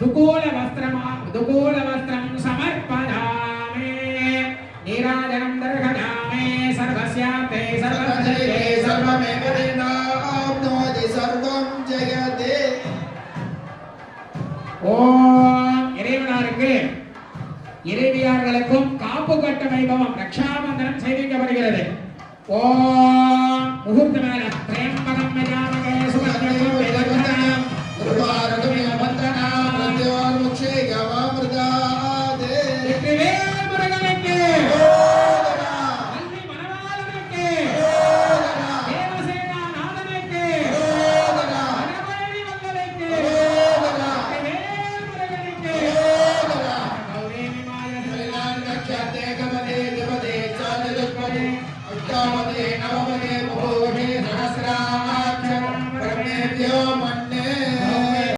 దుకూల వస్త్రమా దుకూల వస్త్రం సమర్పయామి నీరాజనం దర్శనామి సర్వస్యాతే సర్వశైలే సర్వమేవ ఆప్నోతి సర్వం జగతే ஓம் இறைவனாருக்கு இறைவியார்களுக்கும் காப்பு கட்ட வைபவம் ரக்ஷாபந்தனம் செய்விக்கப்படுகிறது. ஓம் முகூர்த்த மேல எட்டாவது நவமதே